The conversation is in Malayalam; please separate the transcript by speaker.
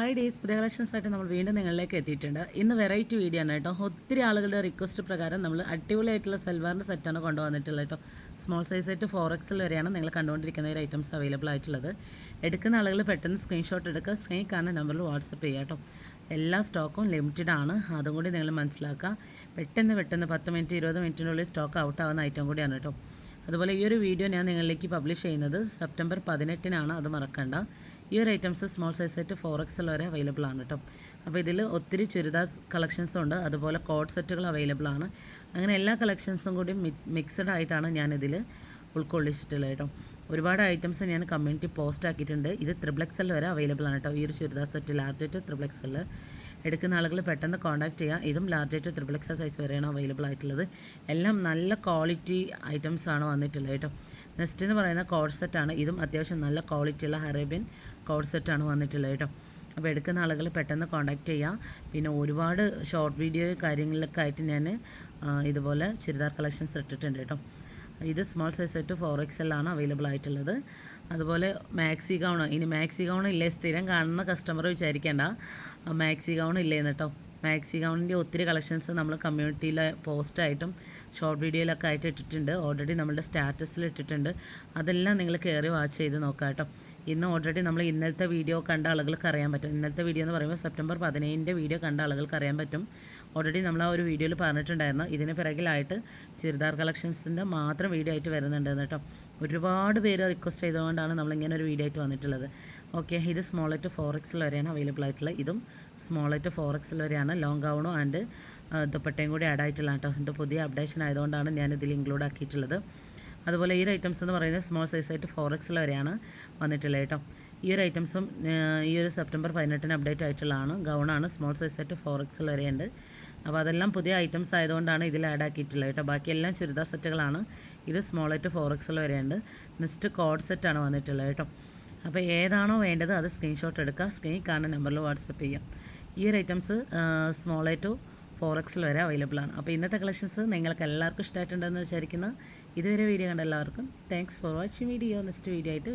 Speaker 1: ഹായ് ഡേയ്സ് പുതിയ കളക്ഷൻസ് ആയിട്ട് നമ്മൾ വീണ്ടും നിങ്ങളിലേക്ക് എത്തിയിട്ടുണ്ട്. ഇന്ന് വെറൈറ്റി വീഡിയോ ആണ് കേട്ടോ. ഒത്തിരി ആളുകളുടെ റിക്വസ്റ്റ് പ്രകാരം നമ്മൾ അടിപൊളിയായിട്ടുള്ള സെൽവാറിന്റെ സെറ്റാണ് കൊണ്ടുവന്നിട്ടുള്ളത് കേട്ടോ. സ്മോൾ സൈസ് ആയിട്ട് ഫോർ എക്സിൽ വരെയാണ് നിങ്ങൾ കണ്ടുകൊണ്ടിരിക്കുന്ന ഒരു ഐറ്റംസ് അവൈലബിൾ ആയിട്ടുള്ളത്. എടുക്കുന്ന ആളുകൾ പെട്ടെന്ന് സ്ക്രീൻഷോട്ട് എടുക്കുക. സ്ക്രീൻ കാണുന്ന നമ്പറിൽ വാട്സപ്പ് ചെയ്യുക കേട്ടോ. എല്ലാ സ്റ്റോക്കും ലിമിറ്റഡ് ആണ്. അതും കൂടി നിങ്ങൾ മനസ്സിലാക്കുക. പെട്ടെന്ന് പെട്ടെന്ന് പത്ത് മിനിറ്റ് ഇരുപത് മിനിറ്റിനുള്ളിൽ സ്റ്റോക്ക് ഔട്ട് ആവുന്ന ഐറ്റം കൂടിയാണ് കേട്ടോ. അതുപോലെ ഈ ഒരു വീഡിയോ ഞാൻ നിങ്ങളിലേക്ക് പബ്ലിഷ് ചെയ്യുന്നത് സെപ്റ്റംബർ പതിനെട്ടിനാണ്. അത് മറക്കണ്ട. ഈ ഒരു items small size set four XL വരെ അവൈലബിൾ ആണ് കേട്ടോ അപ്പോൾ ഇതിൽ ഒത്തിരി ചുരിദാർ കളക്ഷൻസ് ഉണ്ട്. അതുപോലെ കോഡ് സെറ്റുകൾ അവൈലബിൾ ആണ്. അങ്ങനെ എല്ലാ കളക്ഷൻസും കൂടി മിക്സഡ് ആയിട്ടാണ് ഞാനിതിൽ ഉൾക്കൊള്ളിച്ചിട്ടുള്ളത് കേട്ടോ ഒരുപാട് ഐറ്റംസ് ഞാൻ കമ്മ്യൂണിറ്റി പോസ്റ്റ് ആക്കിയിട്ടുണ്ട്. ഇത് ത്രിബ്ലക്സൽ വരെ അവൈലബിൾ ആണ് കേട്ടോ ഈ ഒരു churidar set large to triple XL എടുക്കുന്ന ആളുകൾ പെട്ടെന്ന് കോൺടാക്ട് ചെയ്യാം. ഇതും ലാർജ് ടു എക്സ സൈസ് വരെയാണ് അവൈലബിൾ ആയിട്ടുള്ളത്. എല്ലാം നല്ല ക്വാളിറ്റി ഐറ്റംസ് ആണ് വന്നിട്ടുള്ളത് കേട്ടോ. നെക്സ്റ്റ് എന്ന് പറയുന്ന കോഡ് സെറ്റാണ് ഇതും അത്യാവശ്യം നല്ല ക്വാളിറ്റിയുള്ള ഹറേബ്യൻ കോഡ് സെറ്റാണ് വന്നിട്ടുള്ളത് കേട്ടോ. അപ്പോൾ എടുക്കുന്ന ആളുകൾ പെട്ടെന്ന് കോൺടാക്റ്റ് ചെയ്യുക പിന്നെ ഒരുപാട് ഷോർട്ട് വീഡിയോ കാര്യങ്ങളിലൊക്കെ ആയിട്ട് ഞാൻ ഇതുപോലെ ചുരിദാർ കളക്ഷൻസ് ഇട്ടിട്ടുണ്ട് കേട്ടോ. ഇത് small size set four X എല്ലാണ് available ആയിട്ടുള്ളത്. അതുപോലെ മാക്സി ഗൗൺ ഇനി മാക്സി ഗൗൺ ഇല്ലേ? സ്ഥിരം കാണുന്ന കസ്റ്റമർ വിചാരിക്കേണ്ട. മാക്സി ഗൗൺ ഇല്ലേന്ന് കേട്ടോ മാക്സി ഗൗണിന്റെ ഒത്തിരി കളക്ഷൻസ് നമ്മൾ കമ്മ്യൂണിറ്റിയിലെ പോസ്റ്റായിട്ടും ഷോർട്ട് വീഡിയോയിലൊക്കെ ആയിട്ട് ഇട്ടിട്ടുണ്ട്. ഓൾറെഡി നമ്മുടെ സ്റ്റാറ്റസിൽ ഇട്ടിട്ടുണ്ട്. അതെല്ലാം നിങ്ങൾ കയറി വാച്ച് ചെയ്ത് നോക്കാം കേട്ടോ ഇന്ന് ഓൾറെഡി നമ്മൾ ഇന്നലത്തെ വീഡിയോ കണ്ട ആളുകൾക്ക് അറിയാൻ പറ്റും. ഇന്നലത്തെ വീഡിയോ എന്ന് പറയുമ്പോൾ സെപ്റ്റംബർ പതിനേഴിന്റെ വീഡിയോ കണ്ട ആളുകൾക്ക് അറിയാൻ പറ്റും. ഓൾറെഡി നമ്മൾ ആ ഒരു വീഡിയോയിൽ പറഞ്ഞിട്ടുണ്ടായിരുന്നു. ഇതിന് പിറകിലായിട്ട് ചുരിദാർ കളക്ഷൻസിന്റെ മാത്രം വീഡിയോ ആയിട്ട് വരുന്നുണ്ട് കേട്ടോ. ഒരുപാട് പേര് റിക്വസ്റ്റ് ചെയ്തുകൊണ്ടാണ് നമ്മളിങ്ങനെ ഒരു വീഡിയോ ആയിട്ട് വന്നിട്ടുള്ളത്. ഓക്കെ ഇത് സ്മോൾ ആയിട്ട് ഫോർ എക്സിൽ വരെയാണ് അവൈലബിൾ ആയിട്ടുള്ളത്. ഇതും സ്മോൾ ആയിട്ട് ഫോർ എക്സിൽ വരെയാണ്. ലോങ് ഗൗണും ആൻഡ് ദുപ്പട്ടയും കൂടി ആഡ് ആയിട്ടുള്ള കേട്ടോ. ഇത് പുതിയ അപ്ഡേഷൻ ആയതുകൊണ്ടാണ് ഞാൻ ഇതിൽ ഇൻക്ലൂഡ് ആക്കിയിട്ടുള്ളത്. അതുപോലെ ഈ ഐറ്റംസ് എന്ന് പറയുന്നത് സ്മോൾ സൈസ് ആയിട്ട് ഫോർ എക്സിൽ വരെയാണ് വന്നിട്ടുള്ളത് കേട്ടോ. ഈ ഒരു ഐറ്റംസും ഈ ഒരു സെപ്റ്റംബർ പതിനെട്ടിന് അപ്ഡേറ്റ് ആയിട്ടുള്ളതാണ്. ഗൗണാണ് സ്മോൾ സൈസ് സെറ്റ് ഫോർ എക്സിൽ വരെയുണ്ട് അപ്പോൾ അതെല്ലാം പുതിയ ഐറ്റംസ് ആയതുകൊണ്ടാണ് ഇതിൽ ആഡ് ആക്കിയിട്ടുള്ളത് കേട്ടോ. ബാക്കിയെല്ലാം ചുരിദാർ സെറ്റുകളാണ്. ഇത് സ്മോൾ ആയിട്ട് ഫോർ എക്സിൽ വരെയുണ്ട് നെക്സ്റ്റ് കോഡ് സെറ്റാണ് വന്നിട്ടുള്ളത് കേട്ടോ. അപ്പോൾ ഏതാണോ വേണ്ടത് അത് സ്ക്രീൻഷോട്ട് എടുക്കുക. സ്ക്രീൻ കാണുന്ന നമ്പറിൽ വാട്സപ്പ് ചെയ്യാം. ഈ ഒരു ഐറ്റംസ് സ്മോൾ ടു ഫോർ എക്സിൽ വരെ അവൈലബിൾ ആണ്. അപ്പോൾ ഇന്നത്തെ കളക്ഷൻസ് നിങ്ങൾക്ക് എല്ലാവർക്കും ഇഷ്ടമായിട്ടുണ്ടെന്ന് വിചാരിക്കുന്നു. ഇതുവരെ വീഡിയോ കണ്ട എല്ലാവർക്കും thanks for watching video next video ആയിട്ട്